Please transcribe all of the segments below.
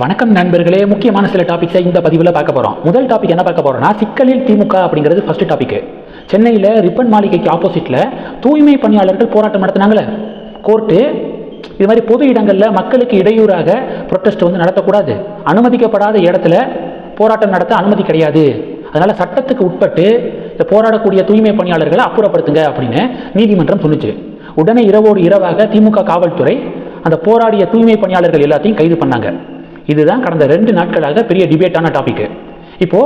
வணக்கம் நண்பர்களே. முக்கியமான சில டாபிக்ஸை இந்த பதிவில் பார்க்க போகிறோம் முதல் டாபிக் என்ன பார்க்க போகிறோம்னா சிக்கலில் திமுக அப்படிங்கிறது ஃபர்ஸ்ட் டாபிக் சென்னையில் ரிப்பன் மாளிகைக்கு ஆப்போசிட்டில் தூய்மை பணியாளர்கள் போராட்டம் நடத்தினாங்களே. கோர்ட்டு இது மாதிரி பொது இடங்களில் மக்களுக்கு இடையூறாக ப்ரொட்டஸ்ட் வந்து நடத்தக்கூடாது. அனுமதிக்கப்படாத இடத்துல போராட்டம் நடத்த அனுமதி கிடையாது. அதனால் சட்டத்துக்கு உட்பட்டு இந்த போராடக்கூடிய தூய்மை பணியாளர்களை அப்புறப்படுத்துங்க அப்படின்னு நீதிமன்றம் சொன்னிச்சு உடனே இரவோடு இரவாக திமுக காவல்துறை அந்த போராடிய தூய்மை பணியாளர்கள் எல்லாத்தையும் கைது பண்ணாங்க. இதுதான் கடந்த ரெண்டு நாட்களாக பெரிய டிபேட்டான டாபிக் இப்போ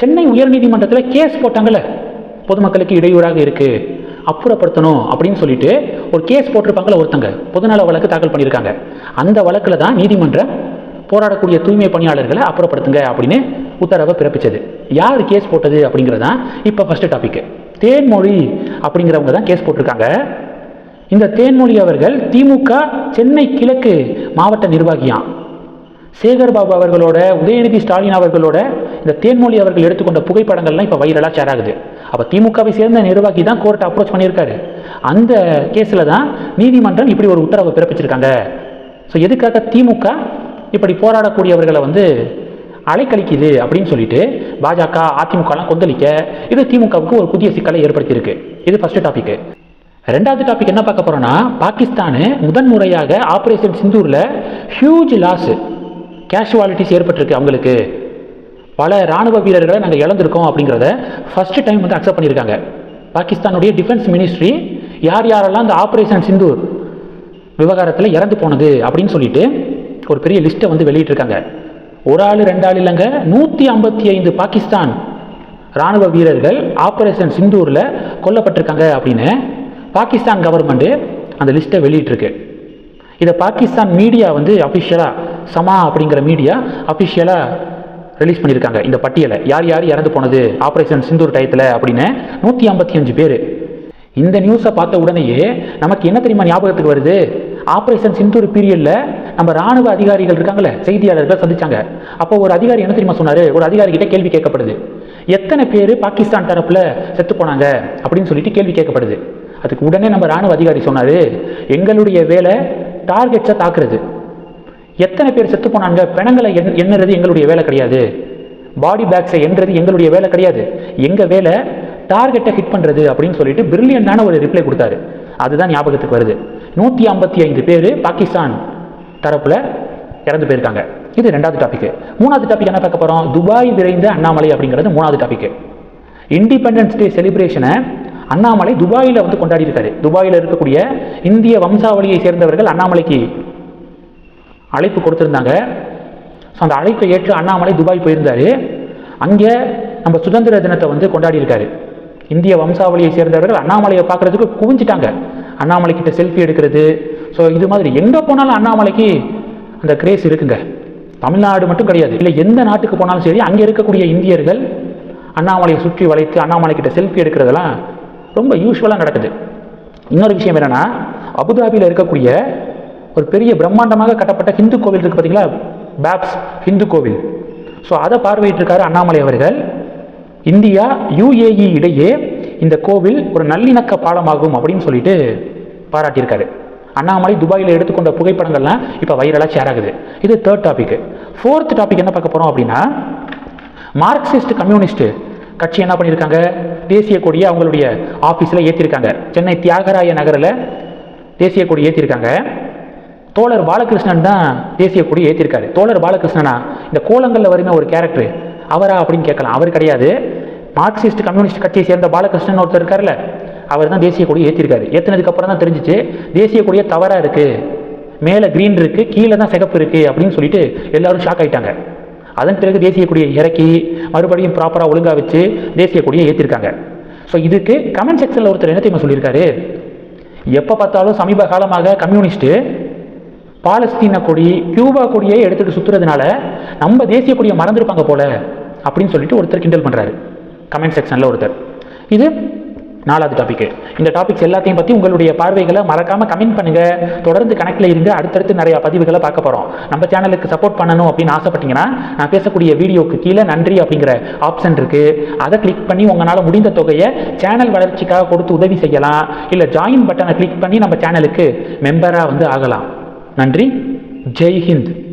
சென்னை உயர்நீதிமன்றத்தில் கேஸ் போட்டாங்கல்ல பொதுமக்களுக்கு இடையூறாக இருக்கு அப்புறப்படுத்தணும் அப்படின்னு சொல்லிட்டு ஒரு கேஸ் போட்டிருப்பாங்கள ஒருத்தங்க பொதுநல வழக்கு தாக்கல் பண்ணியிருக்காங்க. அந்த வழக்கில் தான் நீதிமன்றம் போராடக்கூடிய தூய்மை பணியாளர்களை அப்புறப்படுத்துங்க அப்படின்னு உத்தரவை பிறப்பிச்சது. யார் கேஸ் போட்டது அப்படிங்கிறதான் இப்போ ஃபஸ்ட்டு டாபிக் தேன்மொழி அப்படிங்கிறவங்க தான் கேஸ் போட்டிருக்காங்க. இந்த தேன்மொழி அவர்கள் திமுக சென்னை கிழக்கு மாவட்ட நிர்வாகியான் சேகர் பாபு அவர்களோட உதயநிதி ஸ்டாலின் அவர்களோட இந்த தேன்மொழி அவர்கள் எடுத்துக்கொண்ட புகைப்படங்கள்லாம் இப்போ வைரலாக ஷேர் ஆகுது. அப்போ திமுகவை சேர்ந்த நிர்வாகி தான் கோர்ட்டை அப்ரோச் பண்ணியிருக்காரு. அந்த கேஸில் தான் நீதிமன்றம் இப்படி ஒரு உத்தரவை பிறப்பிச்சிருக்காங்க. ஸோ எதுக்காக திமுக இப்படி போராடக்கூடியவர்களை வந்து அலைக்கழிக்குது அப்படின்னு சொல்லிட்டு பாஜக அதிமுகலாம் கொந்தளிக்க இது திமுகவுக்கு ஒரு புதிய சிக்கலை ஏற்படுத்தியிருக்கு. இது ஃபஸ்ட்டு டாபிக் ரெண்டாவது டாபிக் என்ன பார்க்க போகிறோன்னா பாகிஸ்தான் முதன் முறையாக சிந்தூரில் ஹியூஜ் லாஸ் கேஷுவாலிட்டிஸ் ஏற்பட்டிருக்கு அவங்களுக்கு. பல ராணுவ வீரர்களை நாங்கள் இழந்திருக்கோம் அப்படிங்கிறத ஃபஸ்ட்டு டைம் வந்து அக்செப்ட் பண்ணியிருக்காங்க. பாகிஸ்தானுடைய டிஃபென்ஸ் மினிஸ்ட்ரி யார் யாரெல்லாம் அந்த ஆப்ரேஷன் சிந்தூர் விவகாரத்தில் இறந்து போனது அப்படின்னு சொல்லிட்டு ஒரு பெரிய லிஸ்ட்டை வந்து வெளியிட்டிருக்காங்க. ஒரு ஆள் ரெண்டு ஆள் இல்லைங்க. நூற்றி ஐம்பத்தி ஐந்து பாகிஸ்தான் ராணுவ வீரர்கள் ஆப்ரேஷன் சிந்தூரில் கொல்லப்பட்டிருக்காங்க அப்படின்னு பாகிஸ்தான் கவர்மெண்ட்டு அந்த லிஸ்ட்டை வெளியிட்டிருக்கு. இதை பாகிஸ்தான் மீடியா வந்து அஃபிஷியலாக சமா அப்படிங்கிற மீடியா அஃபிஷியலாக ரிலீஸ் பண்ணியிருக்காங்க. இந்த பட்டியலை. யார் யார் இறந்து போனது? ஆப்ரேஷன் சிந்தூர் டயத்தில் அப்படின்னு நூற்றி ஐம்பத்தி அஞ்சு பேர். இந்த நியூஸை பார்த்த உடனேயே நமக்கு என்ன தெரியுமா ஞாபகத்துக்கு வருது? ஆப்ரேஷன் சிந்தூர் பீரியடில் நம்ம ராணுவ அதிகாரிகள் இருக்காங்களே செய்தியாளர்கள் சந்திச்சாங்க. அப்போ ஒரு அதிகாரி என்ன தெரியுமா சொன்னார்? ஒரு அதிகாரிக்கிட்ட கேள்வி கேட்கப்படுது. எத்தனை பேர் பாகிஸ்தான் தரப்பில் செத்து போனாங்க அப்படின்னு சொல்லிட்டு கேள்வி கேட்கப்படுது. அதுக்கு உடனே நம்ம ராணுவ அதிகாரி சொன்னார் எங்களுடைய வேலை டார்கெட்ஸை தாக்குறது. எத்தனை பேர் செத்து போனாங்க? பிணங்களை எண் எண்ணுறது எங்களுடைய வேலை கிடையாது. பாடி பேக்ஸை எண்ணுறது எங்களுடைய வேலை கிடையாது. எங்கள் வேலை? டார்கெட்டை ஹிட் பண்ணுறது அப்படின்னு சொல்லிட்டு பிரில்லியண்டான ஒரு ரிப்ளை கொடுத்தாரு. அதுதான் ஞாபகத்துக்கு வருது. நூற்றி ஐம்பத்தி ஐந்து பேர் பாகிஸ்தான் தரப்பில் இறந்து போயிருக்காங்க. இது ரெண்டாவது டாபிக் மூணாவது டாபிக் என்ன பார்க்க போகிறோம் துபாய் விரைந்த அண்ணாமலை அப்படிங்கிறது மூணாவது டாபிக் இண்டிபெண்டன்ஸ் டே செலிப்ரேஷனை அண்ணாமலை துபாயில் வந்து கொண்டாடி இருக்காரு. துபாயில் இருக்கக்கூடிய இந்திய வம்சாவளியை சேர்ந்தவர்கள் அண்ணாமலைக்கு அழைப்பு கொடுத்துருந்தாங்க. ஸோ அந்த அழைப்பை ஏற்று அண்ணாமலை துபாய் போயிருந்தார். அங்கே நம்ம சுதந்திர தினத்தை வந்து கொண்டாடியிருக்காரு. இந்திய வம்சாவளியை சேர்ந்தவர்கள் அண்ணாமலையை பார்க்குறதுக்கு குவிஞ்சிட்டாங்க. அண்ணாமலை கிட்ட செல்ஃபி எடுக்கிறது. ஸோ இது மாதிரி எங்கே போனாலும் அண்ணாமலைக்கு அந்த கிரேஸ் இருக்குங்க. தமிழ்நாடு மட்டும் கிடையாது. இல்லை எந்த நாட்டுக்கு போனாலும் சரி அங்கே இருக்கக்கூடிய இந்தியர்கள் அண்ணாமலையை சுற்றி வளைத்து அண்ணாமலை கிட்ட செல்ஃபி எடுக்கிறதெல்லாம் ரொம்ப யூஸ்வலாக நடக்குது. இன்னொரு விஷயம் என்னென்னா அபுதாபியில் இருக்கக்கூடிய ஒரு பெரிய பிரம்மாண்டமாக கட்டப்பட்ட ஹிந்து கோவில் இருக்குது பார்த்தீங்களா பேப்ஸ் ஹிந்து கோவில். ஸோ அதை பார்வையிட்டிருக்காரு அண்ணாமலை அவர்கள். இந்தியா யுஏஇ இடையே இந்த கோவில் ஒரு நல்லிணக்க பாலமாகும் அப்படின்னு சொல்லிட்டு பாராட்டியிருக்காரு. அண்ணாமலை துபாயில் எடுத்துக்கொண்ட புகைப்படங்கள்லாம் இப்போ வைரலாக ஷேர் ஆகுது. இது தேர்ட் டாபிக் ஃபோர்த் டாபிக் என்ன பார்க்க போகிறோம் அப்படின்னா மார்க்சிஸ்ட் கம்யூனிஸ்ட் கட்சி என்ன பண்ணியிருக்காங்க? தேசிய கொடியை அவங்களுடைய ஆஃபீஸில் ஏற்றிருக்காங்க சென்னை தியாகராய நகரில் தேசிய கொடி ஏற்றிருக்காங்க தோழர் பாலகிருஷ்ணன் தான் தேசிய கொடி ஏற்றிருக்காரு தோழர் பாலகிருஷ்ணனா இந்த கோலங்களில் வருமே ஒரு கேரக்டர் அவரா அப்படின்னு கேட்கலாம். அவர் கிடையாது. மார்க்சிஸ்ட் கம்யூனிஸ்ட் கட்சியை சேர்ந்த பாலகிருஷ்ணன் ஒருத்தர் இருக்கார்ல அவர் தான் தேசிய கொடி ஏற்றிருக்காரு ஏற்றினதுக்கப்புறம் தான் தெரிஞ்சிச்சு தேசிய கொடியே தவறாக இருக்குது மேலே க்ரீன் இருக்குது கீழே தான் சிகப்பு இருக்குது அப்படின்னு சொல்லிட்டு எல்லாரும் ஷாக் ஆயிட்டாங்க. அதன் பிறகு தேசிய கொடியை இறக்கி மறுபடியும் ப்ராப்பராக ஒழுங்காக வச்சு தேசிய கொடியை ஏற்றிருக்காங்க ஸோ இதுக்கு கமெண்ட் செக்ஷனில் ஒருத்தர் என்ன தெரியுமா சொல்லியிருக்காரு? எப்போ பார்த்தாலும் சமீப காலமாக கம்யூனிஸ்ட்டு பாலஸ்தீன கொடி கியூபா கொடியை எடுத்துகிட்டு சுற்றுறதுனால நம்ம தேசிய கொடியை மறந்துருப்பாங்க போல அப்படின்னு சொல்லிட்டு ஒருத்தர் கிண்டல் பண்ணுறாரு கமெண்ட் செக்ஷனில் ஒருத்தர். இது நாலாவது டாபிக் இந்த டாபிக்ஸ் எல்லாத்தையும் பற்றி உங்களுடைய பார்வைகளை மறக்காமல் கமெண்ட் பண்ணுங்கள் தொடர்ந்து கணக்கில் இருங்க அடுத்தடுத்து நிறையா பதிவுகளை பார்க்க போகிறோம் நம்ம சேனலுக்கு சப்போர்ட் பண்ணணும் அப்படின்னு ஆசைப்பட்டீங்கன்னா நான் பேசக்கூடிய வீடியோக்கு கீழே நன்றி அப்படிங்கிற ஆப்ஷன் இருக்குது அதை கிளிக் பண்ணி உங்களால் முடிந்த தொகையை சேனல் வளர்ச்சிக்காக கொடுத்து உதவி செய்யலாம். இல்லை ஜாயின் பட்டனை கிளிக் பண்ணி நம்ம சேனலுக்கு மெம்பராக வந்து ஆகலாம். நன்றி. ஜெய் ஹிந்த்.